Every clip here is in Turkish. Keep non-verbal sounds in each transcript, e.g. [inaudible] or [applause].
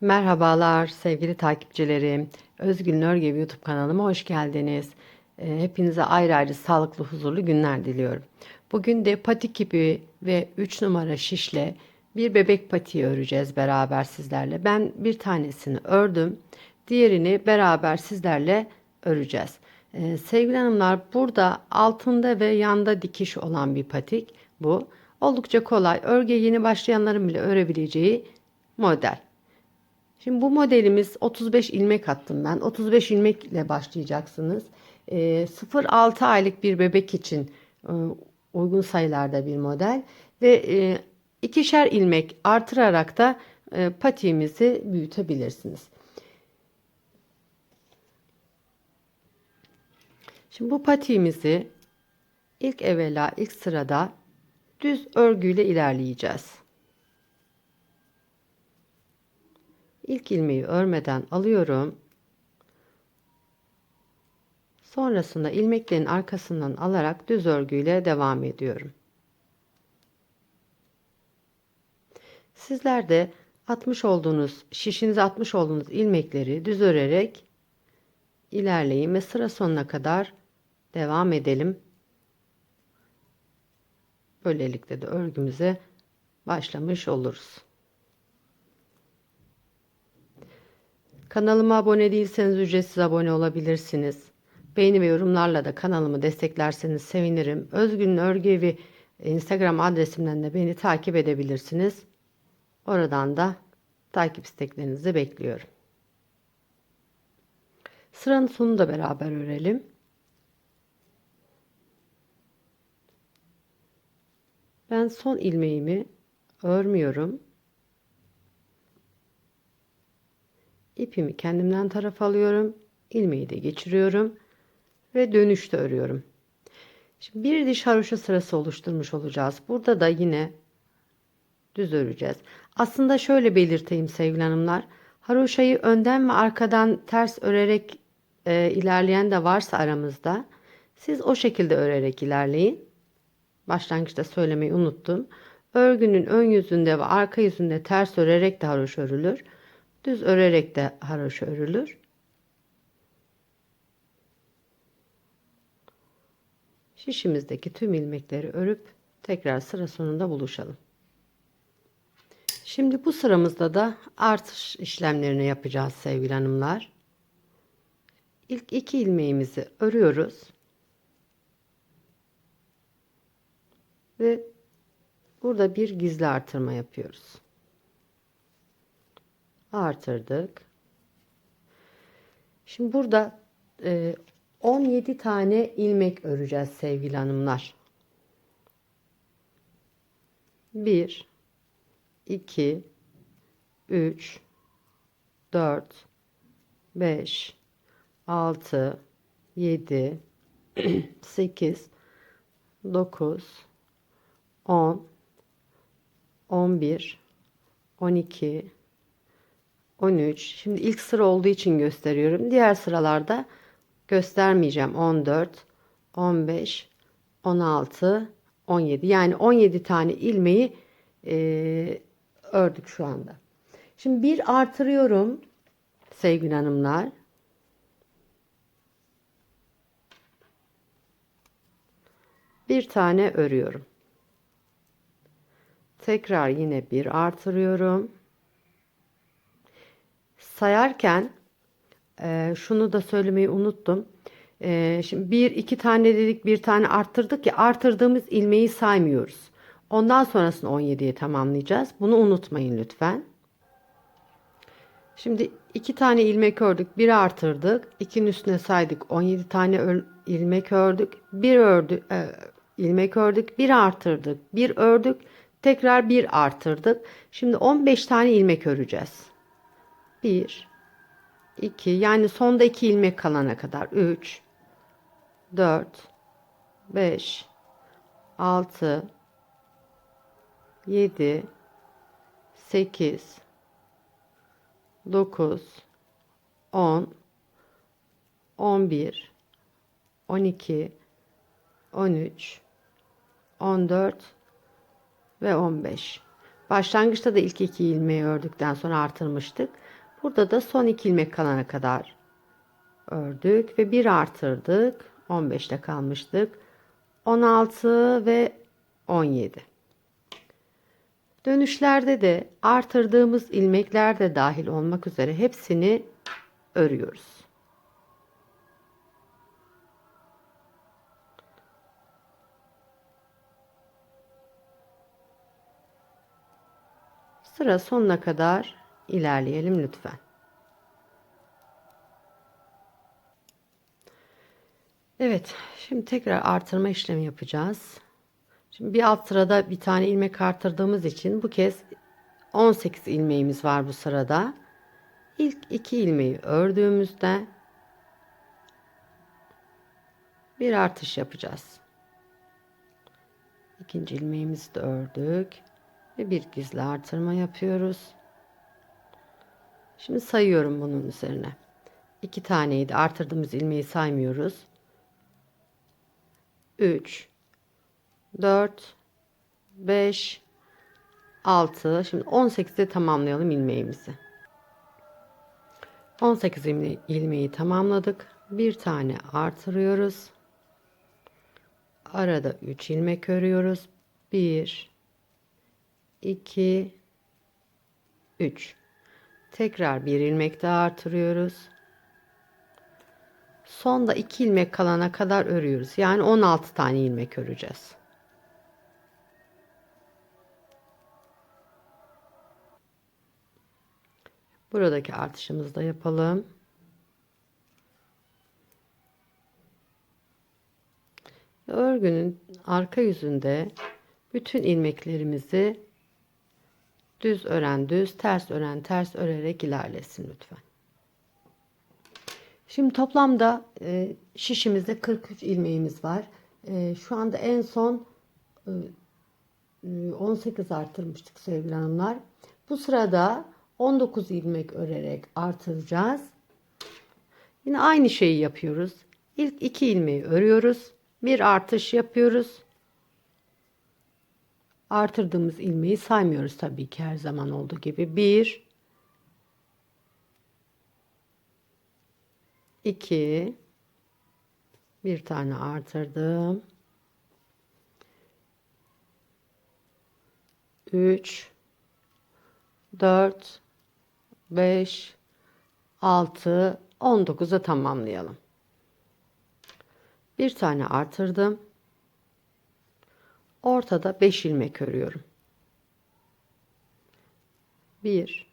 Merhabalar sevgili takipçilerim. Özgül Örgev YouTube kanalıma hoş geldiniz. Ee, Hepinize ayrı ayrı sağlıklı, huzurlu günler diliyorum. Bugün de patik ipi ve 3 numara şişle bir bebek patiği öreceğiz beraber sizlerle. Ben bir tanesini ördüm. Diğerini beraber sizlerle öreceğiz. Ee, sevgili hanımlar burada altında ve yanda dikiş olan bir patik bu. Oldukça kolay. Örgü yeni başlayanların bile örebileceği model. Şimdi bu modelimiz 35 ilmek attım ben. 35 ilmek ile başlayacaksınız. E, 0-6 aylık bir bebek için e, uygun sayılarda bir model. Ve e, ikişer ilmek artırarak da e, patiğimizi büyütebilirsiniz. Şimdi bu patiğimizi ilk evvela ilk sırada düz örgüyle ilerleyeceğiz. İlk ilmeği örmeden alıyorum. Sonrasında ilmeklerin arkasından alarak düz örgüyle devam ediyorum. Sizler de atmış olduğunuz, şişinize atmış olduğunuz ilmekleri düz örerek ilerleyin ve sıra sonuna kadar devam edelim. Böylelikle de örgümüze başlamış oluruz. Kanalıma abone değilseniz ücretsiz abone olabilirsiniz. Beğeni ve yorumlarla da kanalımı desteklerseniz sevinirim. Özgün Örgüevi Instagram adresimden de beni takip edebilirsiniz. Oradan da takip isteklerinizi bekliyorum. Sıranın sonunu da beraber örelim. Ben son ilmeğimi örmüyorum. İpimi kendimden taraf alıyorum. ilmeği de geçiriyorum ve dönüşte örüyorum. Şimdi bir diş haroşa sırası oluşturmuş olacağız. Burada da yine düz öreceğiz. Aslında şöyle belirteyim sevgili hanımlar. Haroşayı önden ve arkadan ters örerek e, ilerleyen de varsa aramızda siz o şekilde örerek ilerleyin. Başlangıçta söylemeyi unuttum. Örgünün ön yüzünde ve arka yüzünde ters örerek de haroşa örülür. Düz örerek de haroşa örülür. Şişimizdeki tüm ilmekleri örüp tekrar sıra sonunda buluşalım. Şimdi bu sıramızda da artış işlemlerini yapacağız sevgili hanımlar. İlk iki ilmeğimizi örüyoruz. Ve burada bir gizli artırma yapıyoruz artırdık. Şimdi burada e, 17 tane ilmek öreceğiz sevgili hanımlar. 1 2 3 4 5 6 7 8 9 10 11 12 13. Şimdi ilk sıra olduğu için gösteriyorum. Diğer sıralarda göstermeyeceğim. 14, 15, 16, 17. Yani 17 tane ilmeği e, ördük şu anda. Şimdi bir artırıyorum sevgili hanımlar. Bir tane örüyorum. Tekrar yine bir artırıyorum sayarken e, şunu da söylemeyi unuttum. E, şimdi bir iki tane dedik bir tane arttırdık ya artırdığımız ilmeği saymıyoruz. Ondan sonrasını 17'ye tamamlayacağız. Bunu unutmayın lütfen. Şimdi iki tane ilmek ördük. Bir artırdık. ikinin üstüne saydık. 17 tane ilmek ördük. Bir ördük. E, ilmek ördük. Bir artırdık. Bir ördük. Tekrar bir artırdık. Şimdi 15 tane ilmek öreceğiz. 1 2 yani sonda 2 ilmek kalana kadar 3 4 5 6 7 8 9 10 11 12 13 14 ve 15 Başlangıçta da ilk iki ilmeği ördükten sonra artırmıştık. Burada da son iki ilmek kalana kadar ördük ve bir artırdık. 15'te kalmıştık. 16 ve 17. Dönüşlerde de artırdığımız ilmekler de dahil olmak üzere hepsini örüyoruz. Sıra sonuna kadar ilerleyelim lütfen. Evet, şimdi tekrar artırma işlemi yapacağız. Şimdi bir alt sırada bir tane ilmek artırdığımız için bu kez 18 ilmeğimiz var bu sırada. İlk iki ilmeği ördüğümüzde bir artış yapacağız. İkinci ilmeğimizi de ördük ve bir gizli artırma yapıyoruz. Şimdi sayıyorum bunun üzerine. İki taneydi artırdığımız ilmeği saymıyoruz. 3 4 5 6 şimdi 18'de tamamlayalım ilmeğimizi. 18 ilme ilmeği tamamladık. Bir tane artırıyoruz. Arada 3 ilmek örüyoruz. 1 2 3 tekrar bir ilmek daha artırıyoruz Sonda 2 ilmek kalana kadar örüyoruz. Yani 16 tane ilmek öreceğiz. Buradaki artışımızı da yapalım. Örgünün arka yüzünde bütün ilmeklerimizi düz ören düz, ters ören ters örerek ilerlesin lütfen. Şimdi toplamda e, şişimizde 43 ilmeğimiz var. E, şu anda en son e, 18 artırmıştık sevgili hanımlar. Bu sırada 19 ilmek örerek artıracağız. Yine aynı şeyi yapıyoruz. İlk iki ilmeği örüyoruz. Bir artış yapıyoruz. Artırdığımız ilmeği saymıyoruz tabii ki her zaman olduğu gibi. 1 2 bir tane artırdım. 3 4 5 6 19'a tamamlayalım. Bir tane artırdım ortada 5 ilmek örüyorum. 1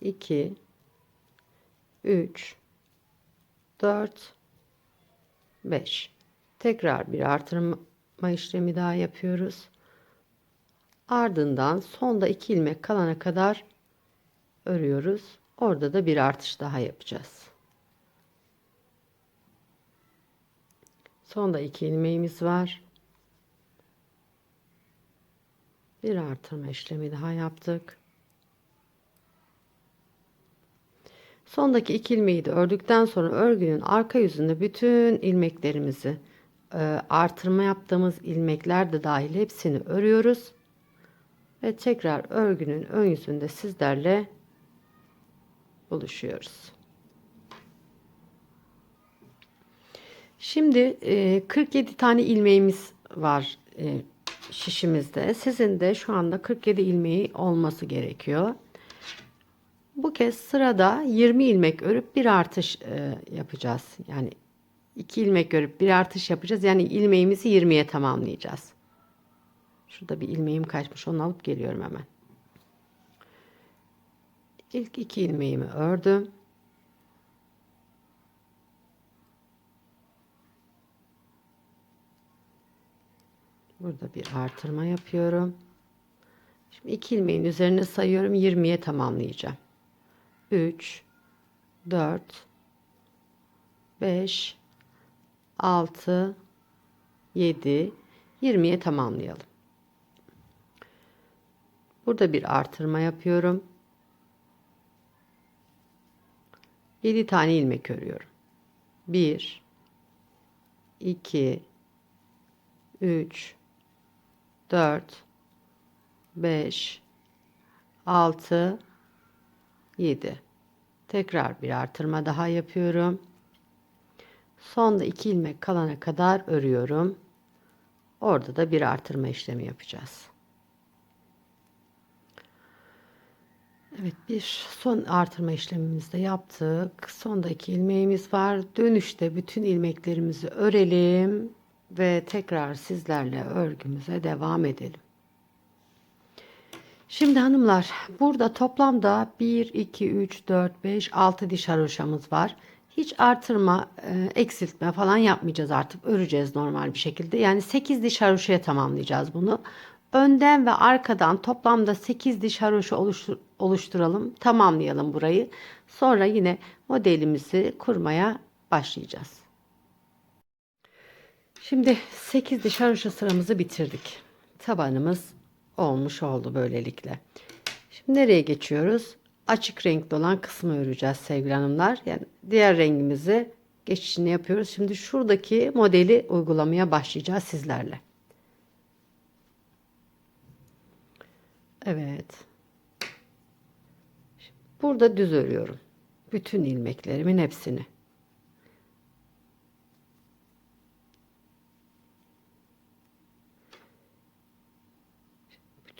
2 3 4 5 tekrar bir artırma işlemi daha yapıyoruz. Ardından sonda 2 ilmek kalana kadar örüyoruz. Orada da bir artış daha yapacağız. Sonda 2 ilmeğimiz var bir artırma işlemi daha yaptık Sondaki iki ilmeği de ördükten sonra örgünün arka yüzünde bütün ilmeklerimizi e, artırma yaptığımız ilmekler de dahil hepsini örüyoruz. Ve tekrar örgünün ön yüzünde sizlerle buluşuyoruz. Şimdi 47 e, tane ilmeğimiz var e, şişimizde. Sizin de şu anda 47 ilmeği olması gerekiyor. Bu kez sırada 20 ilmek örüp bir artış e, yapacağız. Yani 2 ilmek örüp bir artış yapacağız. Yani ilmeğimizi 20'ye tamamlayacağız. Şurada bir ilmeğim kaçmış. Onu alıp geliyorum hemen. İlk iki ilmeğimi ördüm. Burada bir artırma yapıyorum. Şimdi iki ilmeğin üzerine sayıyorum. 20'ye tamamlayacağım. 3 4 5 6 7 20'ye tamamlayalım. Burada bir artırma yapıyorum. 7 tane ilmek örüyorum. 1 2 3 4 5 6 7 tekrar bir artırma daha yapıyorum. Sonda 2 ilmek kalana kadar örüyorum. Orada da bir artırma işlemi yapacağız. Evet bir son artırma işlemimizi de yaptık. Sonda 2 ilmeğimiz var. Dönüşte bütün ilmeklerimizi örelim ve tekrar sizlerle örgümüze devam edelim Şimdi hanımlar burada toplamda 1, 2, 3, 4, 5, 6 diş haroşamız var. Hiç artırma, e, eksiltme falan yapmayacağız artık. Öreceğiz normal bir şekilde. Yani 8 diş haroşaya tamamlayacağız bunu. Önden ve arkadan toplamda 8 diş haroşa oluştur oluşturalım. Tamamlayalım burayı. Sonra yine modelimizi kurmaya başlayacağız. Şimdi 8 diş haroşa sıramızı bitirdik. Tabanımız olmuş oldu böylelikle. Şimdi nereye geçiyoruz? Açık renkli olan kısmı öreceğiz sevgili hanımlar. Yani diğer rengimizi geçişini yapıyoruz. Şimdi şuradaki modeli uygulamaya başlayacağız sizlerle. Evet. Burada düz örüyorum. Bütün ilmeklerimin hepsini.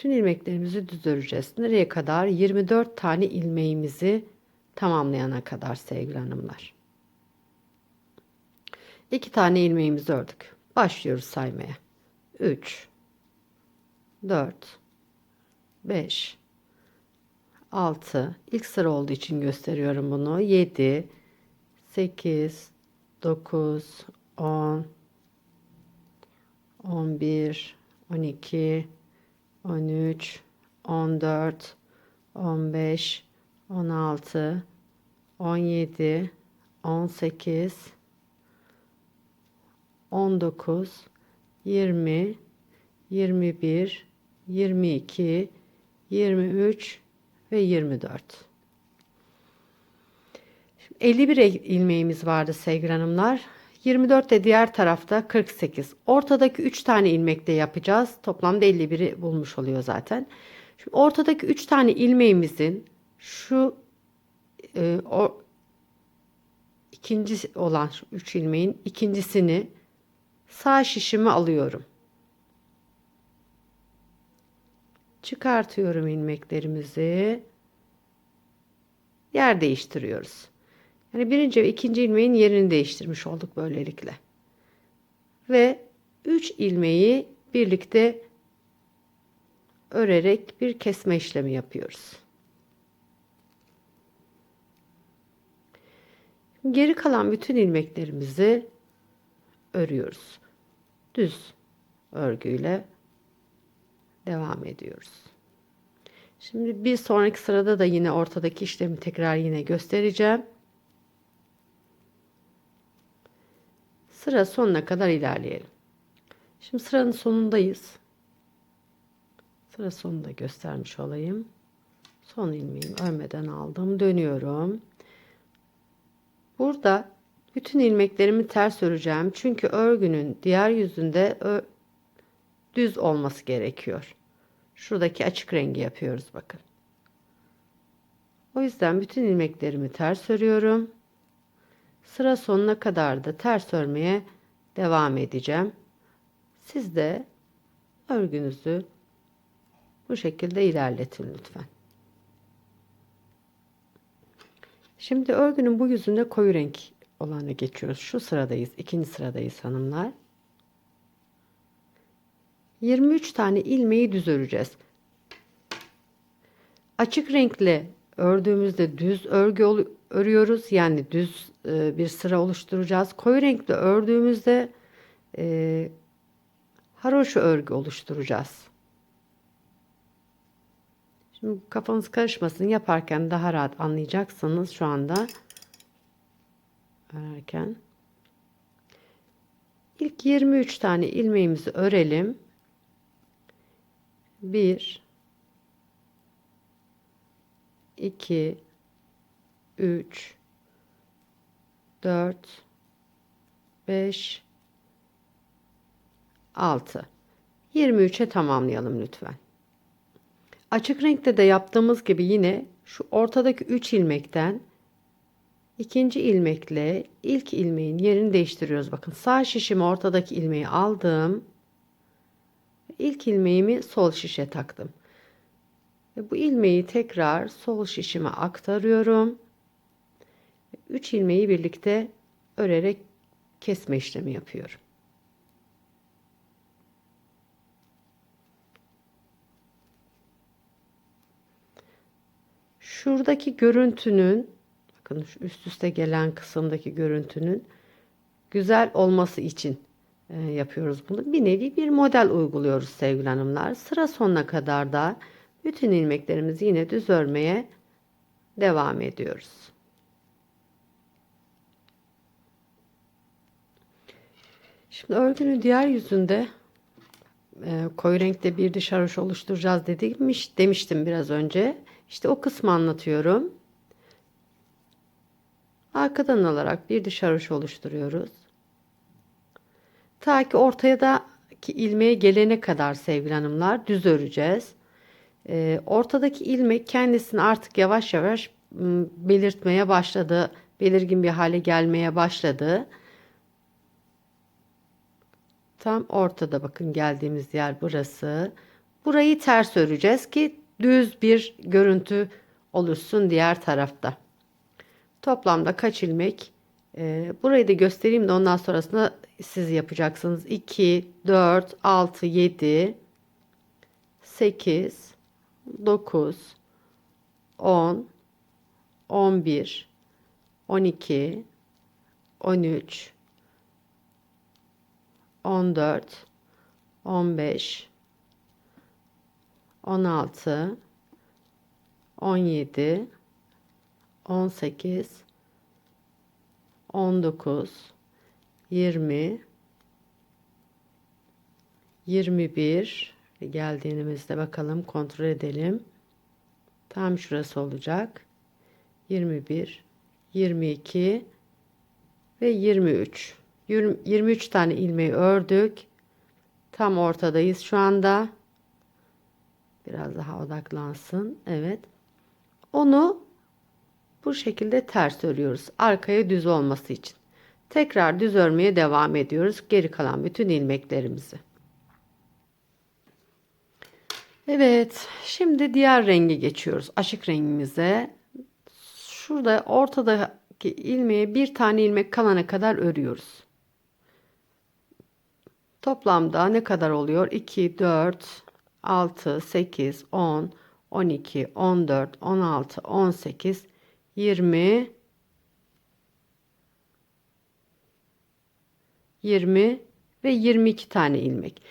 Bütün ilmeklerimizi düz öreceğiz. Nereye kadar? 24 tane ilmeğimizi tamamlayana kadar sevgili hanımlar. 2 tane ilmeğimizi ördük. Başlıyoruz saymaya. 3 4 5 6 ilk sıra olduğu için gösteriyorum bunu. 7 8 9 10 11 12 13 14 15 16 17 18 19 20 21 22 23 ve 24 51 ilmeğimiz vardı sevgili hanımlar 24 de diğer tarafta 48. Ortadaki 3 tane ilmekte yapacağız. Toplamda 51'i bulmuş oluyor zaten. Şimdi ortadaki 3 tane ilmeğimizin şu e, o ikinci olan 3 ilmeğin ikincisini sağ şişime alıyorum. Çıkartıyorum ilmeklerimizi. Yer değiştiriyoruz. Yani birinci ve ikinci ilmeğin yerini değiştirmiş olduk böylelikle. Ve 3 ilmeği birlikte örerek bir kesme işlemi yapıyoruz. Geri kalan bütün ilmeklerimizi örüyoruz. Düz örgüyle devam ediyoruz. Şimdi bir sonraki sırada da yine ortadaki işlemi tekrar yine göstereceğim. Sıra sonuna kadar ilerleyelim. Şimdi sıranın sonundayız. Sıra sonunda göstermiş olayım. Son ilmeğimi örmeden aldım. Dönüyorum. Burada bütün ilmeklerimi ters öreceğim. Çünkü örgünün diğer yüzünde düz olması gerekiyor. Şuradaki açık rengi yapıyoruz bakın. O yüzden bütün ilmeklerimi ters örüyorum. Sıra sonuna kadar da ters örmeye devam edeceğim. Siz de örgünüzü bu şekilde ilerletin lütfen. Şimdi örgünün bu yüzünde koyu renk olanı geçiyoruz. Şu sıradayız. ikinci sıradayız hanımlar. 23 tane ilmeği düz öreceğiz. Açık renkle ördüğümüzde düz örgü örüyoruz. Yani düz e, bir sıra oluşturacağız. Koyu renkli ördüğümüzde e, haroşa örgü oluşturacağız. Şimdi kafanız karışmasın yaparken daha rahat anlayacaksınız şu anda örerken. İlk 23 tane ilmeğimizi örelim. 1 2 3 4 5 6 23'e tamamlayalım lütfen. Açık renkte de yaptığımız gibi yine şu ortadaki 3 ilmekten ikinci ilmekle ilk ilmeğin yerini değiştiriyoruz. Bakın sağ şişimi ortadaki ilmeği aldım. İlk ilmeğimi sol şişe taktım. Ve bu ilmeği tekrar sol şişime aktarıyorum. 3 ilmeği birlikte örerek kesme işlemi yapıyorum. Şuradaki görüntünün bakın şu üst üste gelen kısımdaki görüntünün güzel olması için e, yapıyoruz bunu. Bir nevi bir model uyguluyoruz sevgili hanımlar. Sıra sonuna kadar da bütün ilmeklerimizi yine düz örmeye devam ediyoruz. Şimdi örgünün diğer yüzünde e, koyu renkte bir dış haroş oluşturacağız demiş, demiştim biraz önce. İşte o kısmı anlatıyorum. Arkadan alarak bir dış haroş oluşturuyoruz. Ta ki ortaya da ki ilmeğe gelene kadar sevgili hanımlar düz öreceğiz. E, ortadaki ilmek kendisini artık yavaş yavaş belirtmeye başladı. Belirgin bir hale gelmeye başladı. Tam ortada bakın geldiğimiz yer burası. Burayı ters öreceğiz ki düz bir görüntü oluşsun diğer tarafta. Toplamda kaç ilmek? Ee, burayı da göstereyim de ondan sonrasında siz yapacaksınız. 2, 4, 6, 7, 8, 9, 10, 11, 12, 13, 14, 15, 16, 17, 18, 19, 20, 21 geldiğimizde bakalım kontrol edelim. Tam şurası olacak. 21, 22 ve 23. 23 tane ilmeği ördük. Tam ortadayız şu anda. Biraz daha odaklansın. Evet. Onu bu şekilde ters örüyoruz. Arkaya düz olması için. Tekrar düz örmeye devam ediyoruz. Geri kalan bütün ilmeklerimizi. Evet. Şimdi diğer rengi geçiyoruz. Açık rengimize. Şurada ortadaki ilmeğe bir tane ilmek kalana kadar örüyoruz. Toplamda ne kadar oluyor? 2, 4, 6, 8, 10, 12, 14, 16, 18, 20, 20 ve 22 tane ilmek.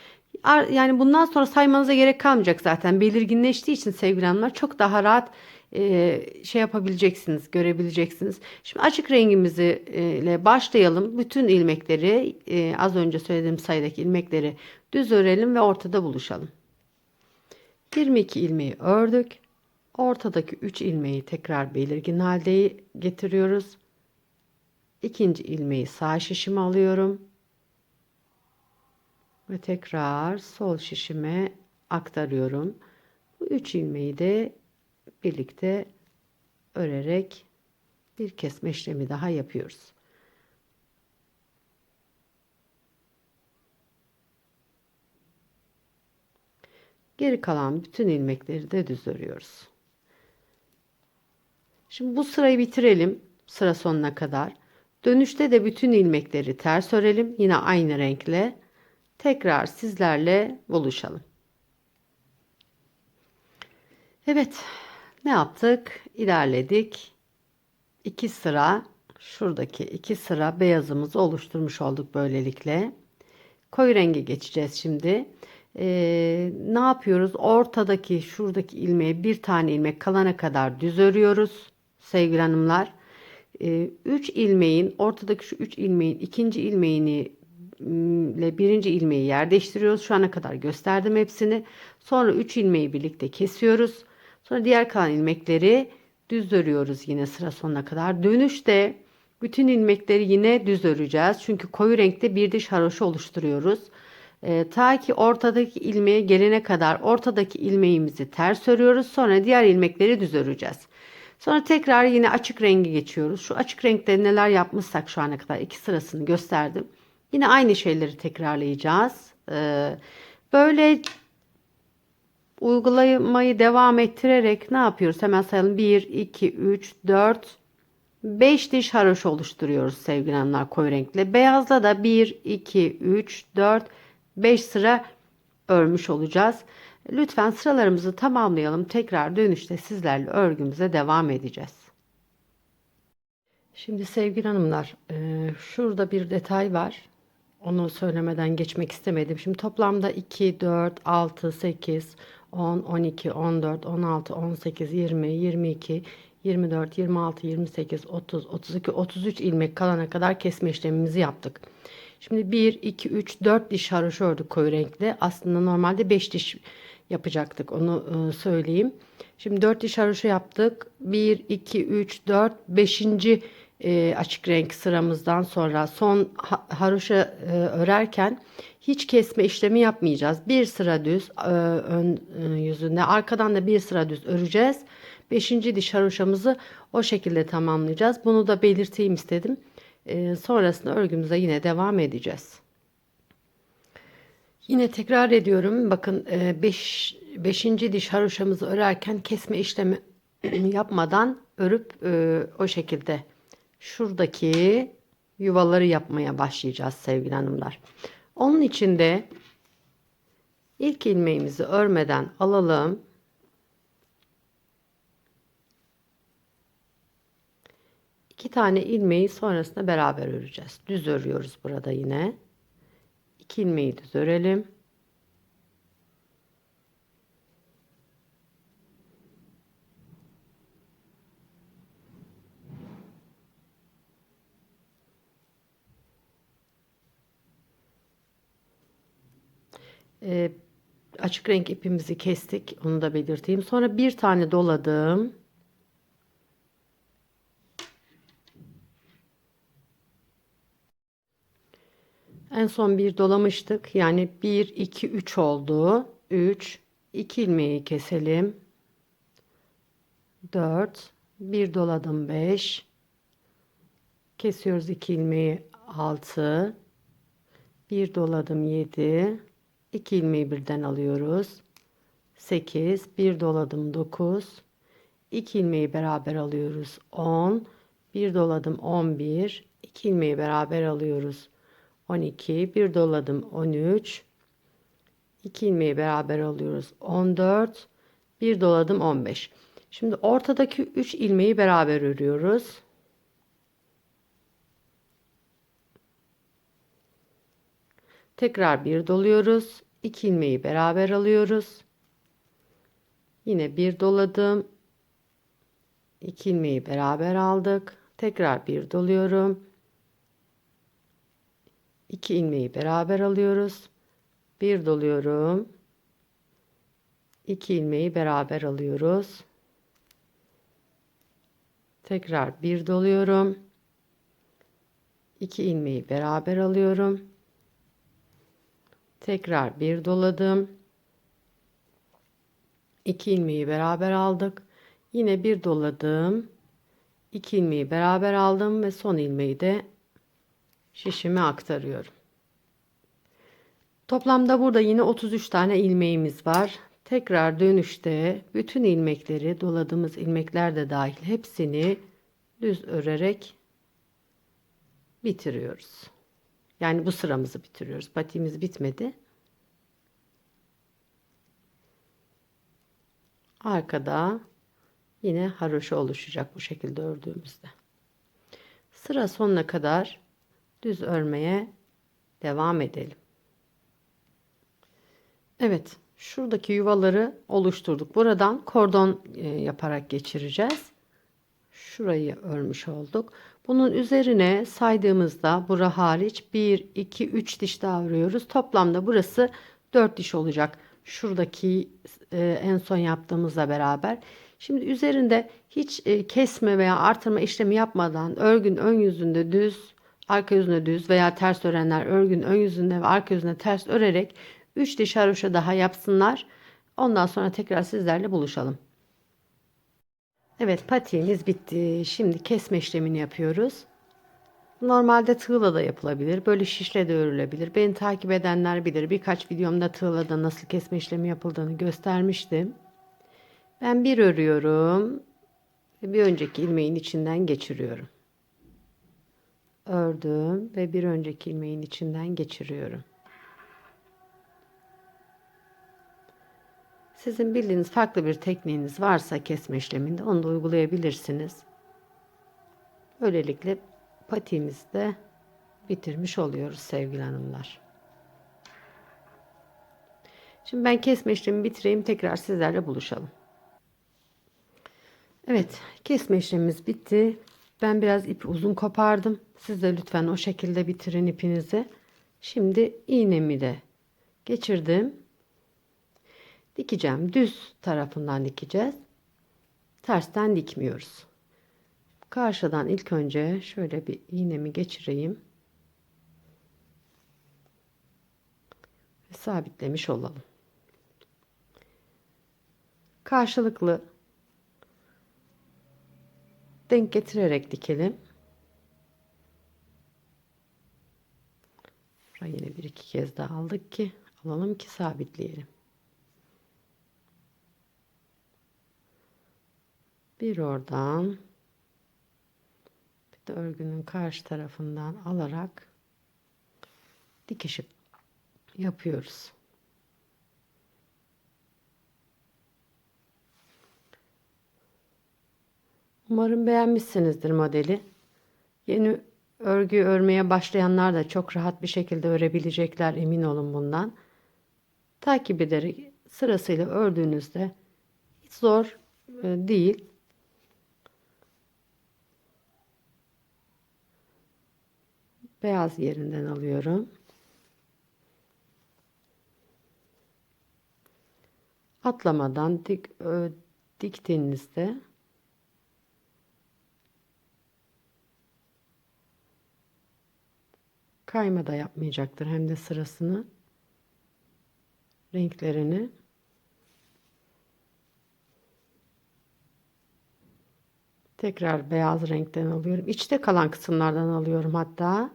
Yani bundan sonra saymanıza gerek kalmayacak zaten. Belirginleştiği için sevgili hanımlar çok daha rahat şey yapabileceksiniz, görebileceksiniz. Şimdi açık rengimizi ile başlayalım. Bütün ilmekleri az önce söylediğim sayıdaki ilmekleri düz örelim ve ortada buluşalım. 22 ilmeği ördük. Ortadaki 3 ilmeği tekrar belirgin halde getiriyoruz. İkinci ilmeği sağ şişime alıyorum. Ve tekrar sol şişime aktarıyorum. Bu 3 ilmeği de birlikte örerek bir kesme işlemi daha yapıyoruz. Geri kalan bütün ilmekleri de düz örüyoruz. Şimdi bu sırayı bitirelim sıra sonuna kadar. Dönüşte de bütün ilmekleri ters örelim. Yine aynı renkle. Tekrar sizlerle buluşalım. Evet ne yaptık? İlerledik. İki sıra şuradaki iki sıra beyazımızı oluşturmuş olduk böylelikle. Koyu rengi geçeceğiz şimdi. Ee, ne yapıyoruz? Ortadaki şuradaki ilmeğe bir tane ilmek kalana kadar düz örüyoruz sevgili hanımlar. 3 ee, ilmeğin ortadaki şu 3 ilmeğin ikinci ilmeğini ile birinci ilmeği yer değiştiriyoruz. Şu ana kadar gösterdim hepsini. Sonra 3 ilmeği birlikte kesiyoruz. Sonra diğer kalan ilmekleri düz örüyoruz yine sıra sonuna kadar. Dönüşte bütün ilmekleri yine düz öreceğiz. Çünkü koyu renkte bir diş haroşa oluşturuyoruz. E, ta ki ortadaki ilmeğe gelene kadar ortadaki ilmeğimizi ters örüyoruz. Sonra diğer ilmekleri düz öreceğiz. Sonra tekrar yine açık rengi geçiyoruz. Şu açık renkte neler yapmışsak şu ana kadar iki sırasını gösterdim. Yine aynı şeyleri tekrarlayacağız. Ee, böyle uygulamayı devam ettirerek ne yapıyoruz? Hemen sayalım. 1, 2, 3, 4, 5 diş haroşa oluşturuyoruz sevgili hanımlar koyu renkle. Beyazla da 1, 2, 3, 4, 5 sıra örmüş olacağız. Lütfen sıralarımızı tamamlayalım. Tekrar dönüşte sizlerle örgümüze devam edeceğiz. Şimdi sevgili hanımlar, e, şurada bir detay var. Onu söylemeden geçmek istemedim. Şimdi toplamda 2, 4, 6, 8, 10, 12, 14, 16, 18, 20, 22, 24, 26, 28, 30, 32, 33 ilmek kalana kadar kesme işlemimizi yaptık. Şimdi 1, 2, 3, 4 diş haroşa ördük koyu renkli. Aslında normalde 5 diş yapacaktık onu e, söyleyeyim. Şimdi 4 diş haroşa yaptık. 1, 2, 3, 4, 5. E, açık renk sıramızdan sonra son haroşa e, örerken hiç kesme işlemi yapmayacağız. Bir sıra düz ön yüzünde arkadan da bir sıra düz öreceğiz. 5. diş haroşamızı o şekilde tamamlayacağız. Bunu da belirteyim istedim. Sonrasında örgümüze yine devam edeceğiz. Yine tekrar ediyorum. Bakın 5 e, beş, diş haroşamızı örerken kesme işlemi [clears throat] yapmadan örüp e, o şekilde şuradaki yuvaları yapmaya başlayacağız sevgili hanımlar. Onun için de ilk ilmeğimizi örmeden alalım. İki tane ilmeği sonrasında beraber öreceğiz. Düz örüyoruz burada yine. 2 ilmeği düz örelim. Ee, açık renk ipimizi kestik. Onu da belirteyim. Sonra bir tane doladım. En son bir dolamıştık. Yani 1, 2, 3 oldu. 3, 2 ilmeği keselim. 4, 1 doladım 5. Kesiyoruz 2 ilmeği 6. 1 doladım 7. 2 ilmeği birden alıyoruz. 8, 1 doladım 9. 2 ilmeği beraber alıyoruz 10. 1 doladım 11. 2 ilmeği beraber alıyoruz 12 bir doladım 13 2 ilmeği beraber alıyoruz 14 bir doladım 15 şimdi ortadaki 3 ilmeği beraber örüyoruz tekrar bir doluyoruz 2 ilmeği beraber alıyoruz yine bir doladım 2 ilmeği beraber aldık tekrar bir doluyorum 2 ilmeği beraber alıyoruz. Bir doluyorum. 2 ilmeği beraber alıyoruz. Tekrar bir doluyorum. 2 ilmeği beraber alıyorum. Tekrar bir doladım. 2 ilmeği beraber aldık. Yine bir doladım. 2 ilmeği beraber aldım ve son ilmeği de şişime aktarıyorum. Toplamda burada yine 33 tane ilmeğimiz var. Tekrar dönüşte bütün ilmekleri doladığımız ilmekler de dahil hepsini düz örerek bitiriyoruz. Yani bu sıramızı bitiriyoruz. Patiğimiz bitmedi. Arkada yine haroşa oluşacak bu şekilde ördüğümüzde. Sıra sonuna kadar düz örmeye devam edelim. Evet, şuradaki yuvaları oluşturduk. Buradan kordon e, yaparak geçireceğiz. Şurayı örmüş olduk. Bunun üzerine saydığımızda bura hariç 1, 2, 3 diş daha örüyoruz. Toplamda burası 4 diş olacak. Şuradaki e, en son yaptığımızla beraber. Şimdi üzerinde hiç e, kesme veya artırma işlemi yapmadan örgün ön yüzünde düz arka yüzüne düz veya ters örenler örgün ön yüzüne ve arka yüzüne ters örerek 3 diş haroşa daha yapsınlar. Ondan sonra tekrar sizlerle buluşalım. Evet patiğimiz bitti. Şimdi kesme işlemini yapıyoruz. Normalde tığla da yapılabilir. Böyle şişle de örülebilir. Beni takip edenler bilir. Birkaç videomda tığla da nasıl kesme işlemi yapıldığını göstermiştim. Ben bir örüyorum. Bir önceki ilmeğin içinden geçiriyorum. Ördüm ve bir önceki ilmeğin içinden geçiriyorum. Sizin bildiğiniz farklı bir tekniğiniz varsa kesme işleminde onu da uygulayabilirsiniz. Böylelikle patiğimizi de bitirmiş oluyoruz sevgili hanımlar. Şimdi ben kesme işlemi bitireyim tekrar sizlerle buluşalım. Evet kesme işlemimiz bitti. Ben biraz ip uzun kopardım. Siz de lütfen o şekilde bitirin ipinizi. Şimdi iğnemi de geçirdim. Dikeceğim. Düz tarafından dikeceğiz. Tersten dikmiyoruz. Karşıdan ilk önce şöyle bir iğnemi geçireyim. Ve sabitlemiş olalım. Karşılıklı denk getirerek dikelim. Buraya yine bir iki kez daha aldık ki alalım ki sabitleyelim. Bir oradan bir de örgünün karşı tarafından alarak dikişi yapıyoruz. Umarım beğenmişsinizdir modeli. Yeni örgü örmeye başlayanlar da çok rahat bir şekilde örebilecekler emin olun bundan. Takip ederek sırasıyla ördüğünüzde hiç zor e, değil. Beyaz yerinden alıyorum. Atlamadan dik, ö, diktiğinizde kayma da yapmayacaktır. Hem de sırasını renklerini. Tekrar beyaz renkten alıyorum. İçte kalan kısımlardan alıyorum hatta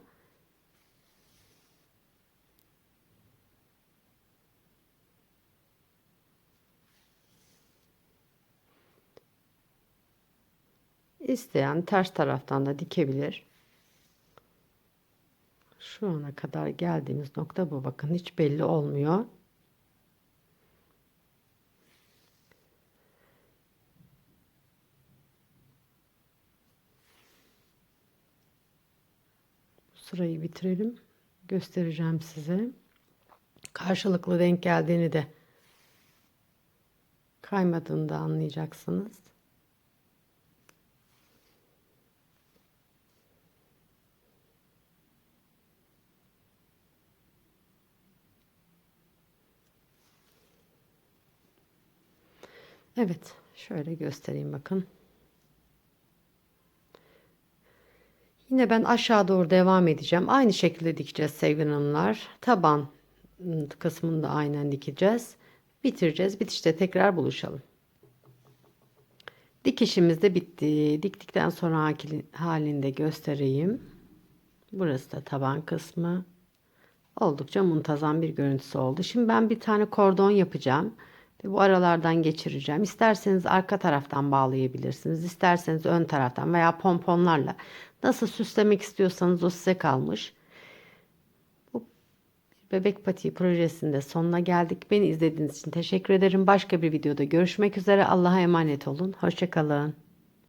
isteyen ters taraftan da dikebilir şu ana kadar geldiğimiz nokta bu. Bakın hiç belli olmuyor. Sırayı bitirelim. Göstereceğim size. Karşılıklı denk geldiğini de kaymadığını da anlayacaksınız. Evet, şöyle göstereyim bakın. Yine ben aşağı doğru devam edeceğim. Aynı şekilde dikeceğiz sevgili hanımlar. Taban kısmını da aynen dikeceğiz. Bitireceğiz. Bitişte tekrar buluşalım. Dikişimiz de bitti. Diktikten sonra halinde göstereyim. Burası da taban kısmı. Oldukça muntazam bir görüntüsü oldu. Şimdi ben bir tane kordon yapacağım. Bu aralardan geçireceğim. İsterseniz arka taraftan bağlayabilirsiniz. İsterseniz ön taraftan veya pomponlarla nasıl süslemek istiyorsanız o size kalmış. Bu bebek patiği projesinde sonuna geldik. Beni izlediğiniz için teşekkür ederim. Başka bir videoda görüşmek üzere. Allah'a emanet olun. Hoşçakalın.